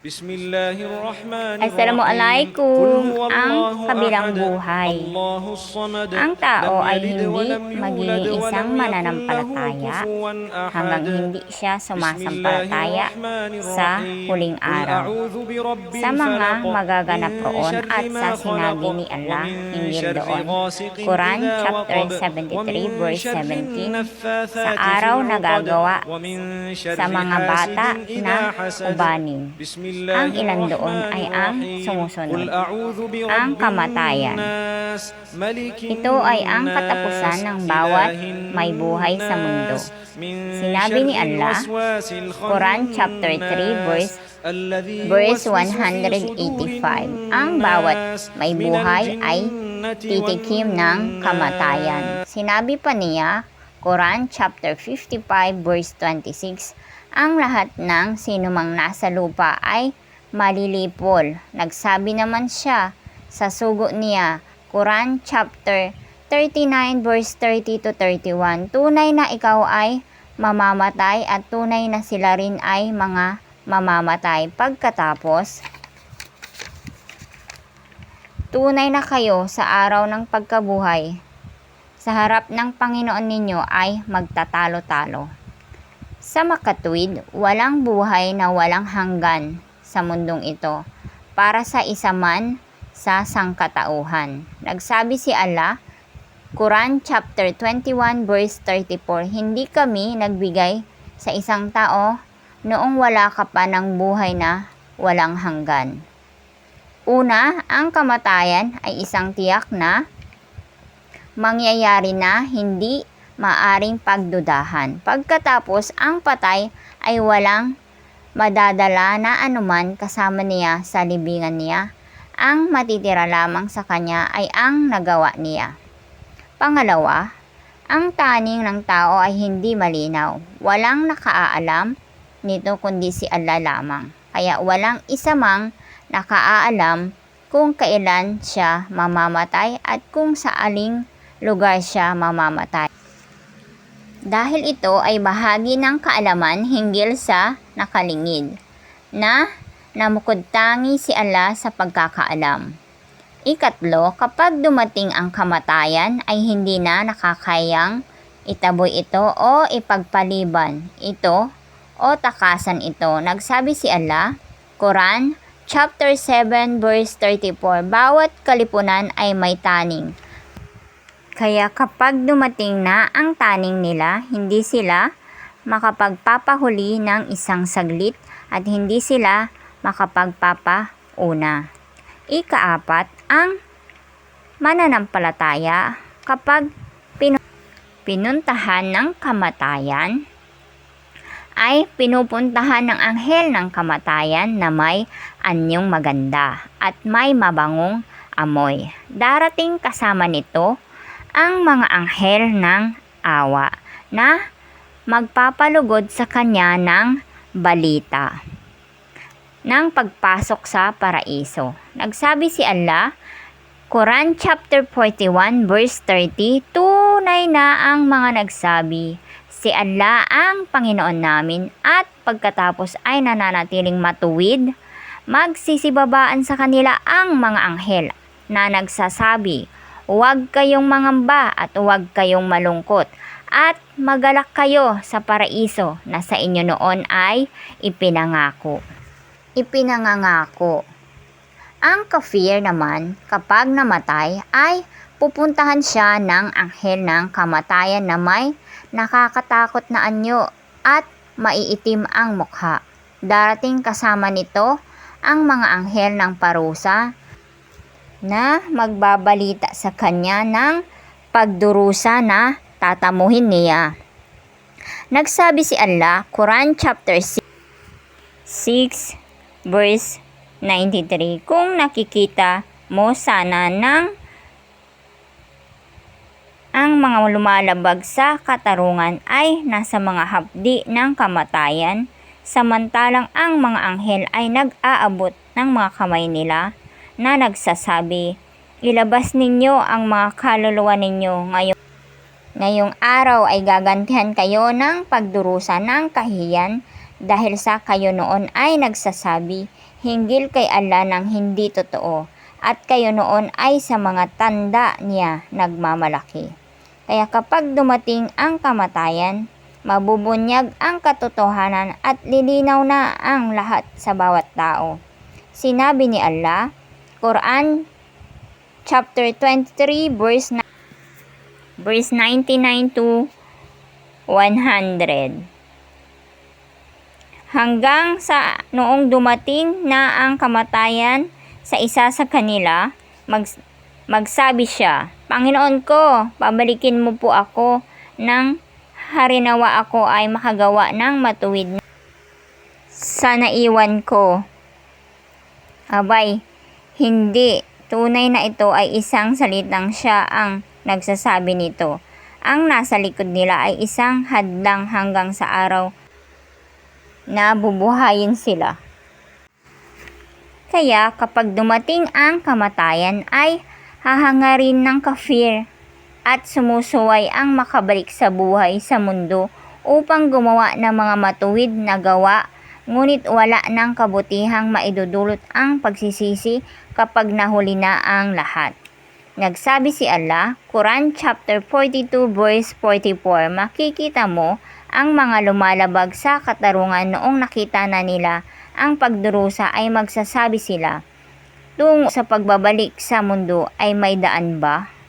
Assalamualaikum, ang kabilang buhay. Ang tao ay hindi magiging isang mananampalataya hanggang hindi siya sumasampalataya sa huling araw. Sa mga magaganap roon at sa sinabi ni Allah hinggil doon. Quran chapter 73 verse 17 Sa araw na gagawa sa mga bata na ubanin. Ang ilan doon ay ang sumusunod. Ang kamatayan. Ito ay ang katapusan ng bawat may buhay sa mundo. Sinabi ni Allah, Quran chapter 3 verse verse 185. Ang bawat may buhay ay titikim ng kamatayan. Sinabi pa niya, Quran chapter 55 verse 26, ang lahat ng sinumang nasa lupa ay malilipol. Nagsabi naman siya sa sugo niya, Quran chapter 39 verse 30 to 31, tunay na ikaw ay mamamatay at tunay na sila rin ay mga mamamatay. Pagkatapos, tunay na kayo sa araw ng pagkabuhay. Sa harap ng Panginoon ninyo ay magtatalo-talo. Sa makatwid, walang buhay na walang hanggan sa mundong ito para sa isa man sa sangkatauhan. Nagsabi si Allah, Quran chapter 21 verse 34, Hindi kami nagbigay sa isang tao noong wala ka pa ng buhay na walang hanggan. Una, ang kamatayan ay isang tiyak na mangyayari na hindi maaring pagdudahan. Pagkatapos, ang patay ay walang madadala na anuman kasama niya sa libingan niya. Ang matitira lamang sa kanya ay ang nagawa niya. Pangalawa, ang taning ng tao ay hindi malinaw. Walang nakaaalam nito kundi si Allah lamang. Kaya walang isa mang nakaaalam kung kailan siya mamamatay at kung sa aling lugar siya mamamatay. Dahil ito ay bahagi ng kaalaman hinggil sa nakalingid, na namukod tangi si Allah sa pagkakaalam. Ikatlo, kapag dumating ang kamatayan ay hindi na nakakayang itaboy ito o ipagpaliban ito o takasan ito. Nagsabi si Allah, Quran chapter 7 verse 34, bawat kalipunan ay may taning. Kaya kapag dumating na ang taning nila, hindi sila makapagpapahuli ng isang saglit at hindi sila makapagpapauna. Ikaapat, ang mananampalataya kapag pinu- pinuntahan ng kamatayan ay pinupuntahan ng anghel ng kamatayan na may anyong maganda at may mabangong amoy. Darating kasama nito ang mga anghel ng awa na magpapalugod sa kanya ng balita ng pagpasok sa paraiso. Nagsabi si Allah, Quran chapter 41 verse 30, tunay na ang mga nagsabi, si Allah ang Panginoon namin at pagkatapos ay nananatiling matuwid, magsisibabaan sa kanila ang mga anghel na nagsasabi, Huwag kayong mangamba at huwag kayong malungkot at magalak kayo sa paraiso na sa inyo noon ay ipinangako. Ipinangangako. Ang kafir naman kapag namatay ay pupuntahan siya ng anghel ng kamatayan na may nakakatakot na anyo at maiitim ang mukha. Darating kasama nito ang mga anghel ng parusa na magbabalita sa kanya ng pagdurusa na tatamuhin niya. Nagsabi si Allah, Quran chapter 6, 6 verse 93, kung nakikita mo sana ng ang mga lumalabag sa katarungan ay nasa mga hapdi ng kamatayan, samantalang ang mga anghel ay nag-aabot ng mga kamay nila na nagsasabi, Ilabas ninyo ang mga kaluluwa ninyo ngayon. Ngayong araw ay gagantihan kayo ng pagdurusa ng kahiyan dahil sa kayo noon ay nagsasabi, hinggil kay Allah ng hindi totoo at kayo noon ay sa mga tanda niya nagmamalaki. Kaya kapag dumating ang kamatayan, mabubunyag ang katotohanan at lilinaw na ang lahat sa bawat tao. Sinabi ni Allah, Quran chapter 23 verse na- verse 99 to 100. Hanggang sa noong dumating na ang kamatayan sa isa sa kanila, mag, magsabi siya, Panginoon ko, pabalikin mo po ako nang harinawa ako ay makagawa ng matuwid sa naiwan ko. Abay, hindi. Tunay na ito ay isang salitang siya ang nagsasabi nito. Ang nasa likod nila ay isang hadlang hanggang sa araw na bubuhayin sila. Kaya kapag dumating ang kamatayan ay hahangarin ng kafir at sumusuway ang makabalik sa buhay sa mundo upang gumawa ng mga matuwid na gawa ngunit wala ng kabutihang maidudulot ang pagsisisi kapag nahuli na ang lahat. Nagsabi si Allah, Quran chapter 42 verse 44, makikita mo ang mga lumalabag sa katarungan noong nakita na nila ang pagdurusa ay magsasabi sila, tungo sa pagbabalik sa mundo ay may daan ba?